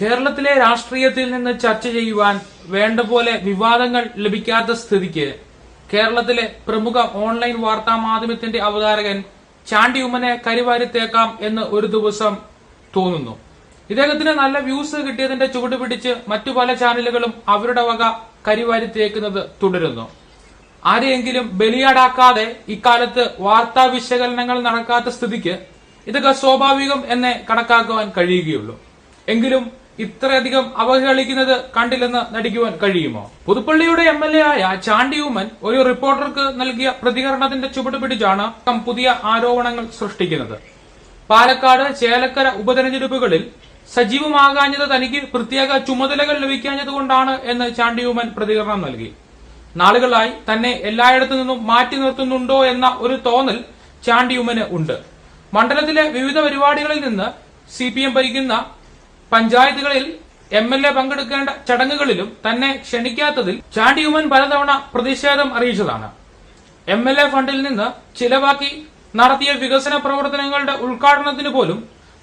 കേരളത്തിലെ രാഷ്ട്രീയത്തിൽ നിന്ന് ചർച്ച ചെയ്യുവാൻ വേണ്ട പോലെ വിവാദങ്ങൾ ലഭിക്കാത്ത സ്ഥിതിക്ക് കേരളത്തിലെ പ്രമുഖ ഓൺലൈൻ വാർത്താ മാധ്യമത്തിന്റെ അവതാരകൻ ചാണ്ടി ഉമ്മനെ കരിവാരിത്തേക്കാം എന്ന് ഒരു ദിവസം തോന്നുന്നു. ഇദ്ദേഹത്തിന് നല്ല വ്യൂസ് കിട്ടിയതിന്റെ ചുവട് പിടിച്ച് മറ്റു പല ചാനലുകളും അവരുടെ വക കരിവാരിത്തേക്കുന്നത് തുടരുന്നു. ആരെയെങ്കിലും ബലിയാടാക്കാതെ ഇക്കാലത്ത് വാർത്താ വിശകലനങ്ങൾ നടക്കാത്ത സ്ഥിതിക്ക് ഇതൊക്കെ സ്വാഭാവികം എന്നെ കണക്കാക്കുവാൻ കഴിയുകയുള്ളൂ. എങ്കിലും ഇത്രയധികം അവഹേളിക്കുന്നത് കണ്ടില്ലെന്ന് നടിക്കുവാൻ കഴിയുമോ? പുതുപ്പള്ളിയുടെ എം എൽ എ ആയ ചാണ്ടി ഉമ്മൻ ഒരു റിപ്പോർട്ടർക്ക് നൽകിയ പ്രതികരണത്തിന്റെ ചുവട് പിടിച്ചാണ് പുതിയ ആരോപണങ്ങൾ സൃഷ്ടിക്കുന്നത്. പാലക്കാട് ചേലക്കര ഉപതെരഞ്ഞെടുപ്പുകളിൽ സജീവമാകാഞ്ഞത് തനിക്ക് പ്രത്യേക ചുമതലകൾ ലഭിക്കാഞ്ഞതുകൊണ്ടാണ് എന്ന് ചാണ്ടിയൂമൻ പ്രതികരണം നൽകി. നാളുകളായി തന്നെ എല്ലായിടത്തു നിന്നും മാറ്റി നിർത്തുന്നുണ്ടോ എന്ന ഒരു തോന്നൽ ചാണ്ടിയൂമന് ഉണ്ട്. മണ്ഡലത്തിലെ വിവിധ പരിപാടികളിൽ നിന്ന് സി ഭരിക്കുന്ന പഞ്ചായത്തുകളിൽ എം എൽ എ പങ്കെടുക്കേണ്ട ചടങ്ങുകളിലും തന്നെ ക്ഷണിക്കാത്തതിൽ ചാണ്ടിയുമൻ പലതവണ പ്രതിഷേധം അറിയിച്ചതാണ്. എം എൽ എ ഫണ്ടിൽ നിന്ന് ചിലവാക്കി നടത്തിയ വികസന പ്രവർത്തനങ്ങളുടെ ഉദ്ഘാടനത്തിന് പോലും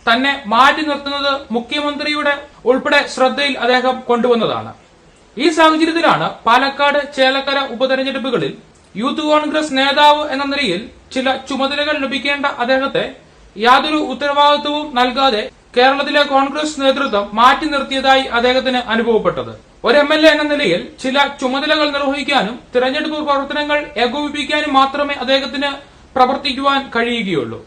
തന്നെ മാറ്റി നിർത്തുന്നത് മുഖ്യമന്ത്രിയുടെ ഉൾപ്പെടെ ശ്രദ്ധയിൽ അദ്ദേഹം കൊണ്ടുവന്നതാണ്. ഈ സാഹചര്യത്തിലാണ് പാലക്കാട് ചേലക്കര ഉപതെരഞ്ഞെടുപ്പുകളിൽ യൂത്ത് കോൺഗ്രസ് നേതാവ് എന്ന നിലയിൽ ചില ചുമതലകൾ ലഭിക്കേണ്ട അദ്ദേഹത്തെ യാതൊരു ഉത്തരവാദിത്വവും നൽകാതെ കേരളത്തിലെ കോൺഗ്രസ് നേതൃത്വം മാറ്റി നിർത്തിയതായി അദ്ദേഹത്തിന് അനുഭവപ്പെട്ടത്. ഒരു എം എൽ എ എന്ന നിലയിൽ ചില ചുമതലകൾ നിർവഹിക്കാനും തിരഞ്ഞെടുപ്പ് പ്രവർത്തനങ്ങൾ ഏകോപിപ്പിക്കാനും മാത്രമേ അദ്ദേഹത്തിന് പ്രവർത്തിക്കുവാൻ കഴിയുകയുള്ളൂ.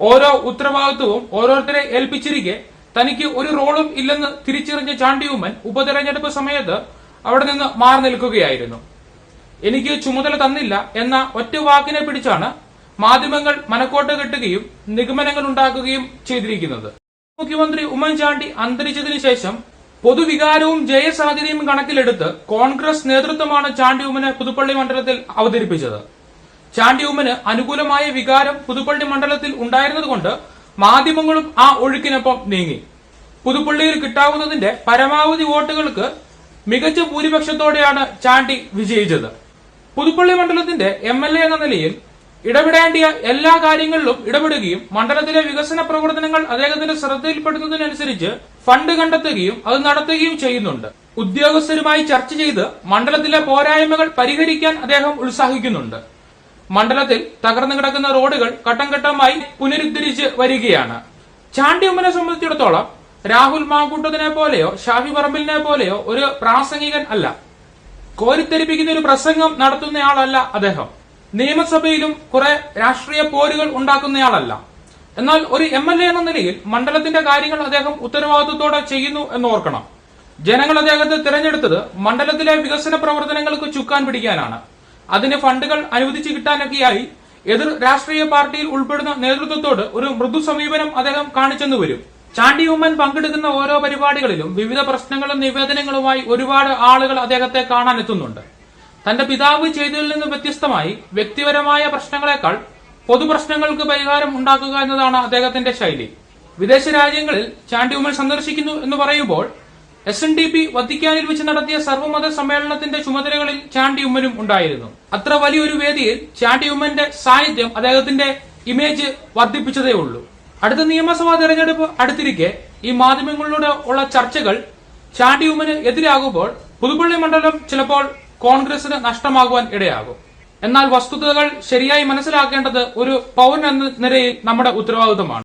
ഓരോ ഉത്തരവാദിത്വവും ഓരോരുത്തരെ ഏൽപ്പിച്ചിരിക്കെ തനിക്ക് ഒരു റോളും ഇല്ലെന്ന് തിരിച്ചറിഞ്ഞ ചാണ്ടിയുമ്മൻ ഉപതെരഞ്ഞെടുപ്പ് സമയത്ത് അവിടെ നിന്ന് മാറി നിൽക്കുകയായിരുന്നു. എനിക്ക് ചുമതല തന്നില്ല എന്ന ഒറ്റ വാക്കിനെ പിടിച്ചാണ് മാധ്യമങ്ങൾ മനക്കോട്ട് കെട്ടുകയും നിഗമനങ്ങൾ ഉണ്ടാക്കുകയും ചെയ്തിരിക്കുന്നത്. മുഖ്യമന്ത്രി ഉമ്മൻചാണ്ടി അന്തരിച്ചതിനു ശേഷം പൊതുവികാരവും ജയസാധ്യതയും കണക്കിലെടുത്ത് കോൺഗ്രസ് നേതൃത്വമാണ് ചാണ്ടി ഉമ്മനെ പുതുപ്പള്ളി മണ്ഡലത്തിൽ അവതരിപ്പിച്ചത്. ചാണ്ടി ഉമ്മന് അനുകൂലമായ വികാരം പുതുപ്പള്ളി മണ്ഡലത്തിൽ ഉണ്ടായിരുന്നതുകൊണ്ട് മാധ്യമങ്ങളും ആ ഒഴുക്കിനൊപ്പം നീങ്ങി. പുതുപ്പള്ളിയിൽ കിട്ടാവുന്നതിന്റെ പരമാവധി വോട്ടുകൾക്ക് മികച്ച ഭൂരിപക്ഷത്തോടെയാണ് ചാണ്ടി വിജയിച്ചത്. പുതുപ്പള്ളി മണ്ഡലത്തിന്റെ എ എന്ന നിലയിൽ ഇടപെടേണ്ടിയ എല്ലാ കാര്യങ്ങളിലും ഇടപെടുകയും മണ്ഡലത്തിലെ വികസന പ്രവർത്തനങ്ങൾ അദ്ദേഹത്തിന്റെ ശ്രദ്ധയിൽപ്പെടുന്നതിനനുസരിച്ച് ഫണ്ട് കണ്ടെത്തുകയും അത് നടത്തുകയും ചെയ്യുന്നുണ്ട്. ഉദ്യോഗസ്ഥരുമായി ചർച്ച ചെയ്ത് മണ്ഡലത്തിലെ പോരായ്മകൾ പരിഹരിക്കാൻ അദ്ദേഹം ഉത്സാഹിക്കുന്നുണ്ട്. മണ്ഡലത്തിൽ തകർന്നു കിടക്കുന്ന റോഡുകൾ ഘട്ടം ഘട്ടമായി പുനരുദ്ധരിച്ച് വരികയാണ്. ചാണ്ടിയമ്മനെ സംബന്ധിച്ചിടത്തോളം രാഹുൽ മാങ്കൂട്ടത്തിനെ പോലെയോ ഷാഫി പറമ്പിലിനെ പോലെയോ ഒരു പ്രാസംഗികൻ അല്ല. കോരിത്തെരിപ്പിക്കുന്ന ഒരു പ്രസംഗം നടത്തുന്നയാളല്ല അദ്ദേഹം. നിയമസഭയിലും കുറെ രാഷ്ട്രീയ പോരുകൾ ഉണ്ടാക്കുന്നയാളല്ല. എന്നാൽ ഒരു എം എൽ എ എന്ന നിലയിൽ മണ്ഡലത്തിന്റെ കാര്യങ്ങൾ അദ്ദേഹം ഉത്തരവാദിത്വത്തോടെ ചെയ്യുന്നു എന്ന് ഓർക്കണം. ജനങ്ങൾ അദ്ദേഹത്തെ തിരഞ്ഞെടുത്തത് മണ്ഡലത്തിലെ വികസന പ്രവർത്തനങ്ങൾക്ക് ചുക്കാൻ പിടിക്കാനാണ്. അതിന് ഫണ്ടുകൾ അനുവദിച്ചു കിട്ടാനൊക്കെയായി എതിർ രാഷ്ട്രീയ പാർട്ടിയിൽ ഉൾപ്പെടുന്ന നേതൃത്വത്തോട് ഒരു മൃദു സമീപനം അദ്ദേഹം കാണിച്ചെന്ന് വരും. ചാണ്ടി ഉമ്മൻ പങ്കെടുക്കുന്ന ഓരോ പരിപാടികളിലും വിവിധ പ്രശ്നങ്ങളും നിവേദനങ്ങളുമായി ഒരുപാട് ആളുകൾ അദ്ദേഹത്തെ കാണാൻ എത്തുന്നുണ്ട് തന്റെ പിതാവ് ചെയ്തതിൽ നിന്ന് വ്യത്യസ്തമായി വ്യക്തിപരമായ പ്രശ്നങ്ങളെക്കാൾ പൊതുപ്രശ്നങ്ങൾക്ക് പരിഹാരം ഉണ്ടാക്കുക എന്നതാണ് അദ്ദേഹത്തിന്റെ ശൈലി. വിദേശ രാജ്യങ്ങളിൽ ചാണ്ടി ഉമ്മൻ സന്ദർശിക്കുന്നു എന്ന് പറയുമ്പോൾ എസ് എൻ ഡി പി വത്തിക്കാനിൽ വെച്ച് നടത്തിയ സർവമത സമ്മേളനത്തിന്റെ ചുമതലകളിൽ ചാണ്ടി ഉമ്മനും ഉണ്ടായിരുന്നു. അത്ര വലിയൊരു വേദിയിൽ ചാണ്ടി ഉമ്മന്റെ സാന്നിധ്യം അദ്ദേഹത്തിന്റെ ഇമേജ് വർദ്ധിപ്പിച്ചതേ ഉള്ളൂ. അടുത്ത നിയമസഭാ തെരഞ്ഞെടുപ്പ് അടുത്തിരിക്കെ ഈ മാധ്യമങ്ങളിലൂടെ ഉള്ള ചർച്ചകൾ ചാണ്ടി ഉമ്മന് എതിരാകുമ്പോൾ പുതുപ്പള്ളി മണ്ഡലം ചിലപ്പോൾ കോൺഗ്രസിന് നഷ്ടമാകുവാൻ ഇടയാകും. എന്നാൽ വസ്തുതകൾ ശരിയായി മനസ്സിലാക്കേണ്ടത് ഒരു പൌരൻ എന്ന നിലയിൽ നമ്മുടെ ഉത്തരവാദിത്തമാണ്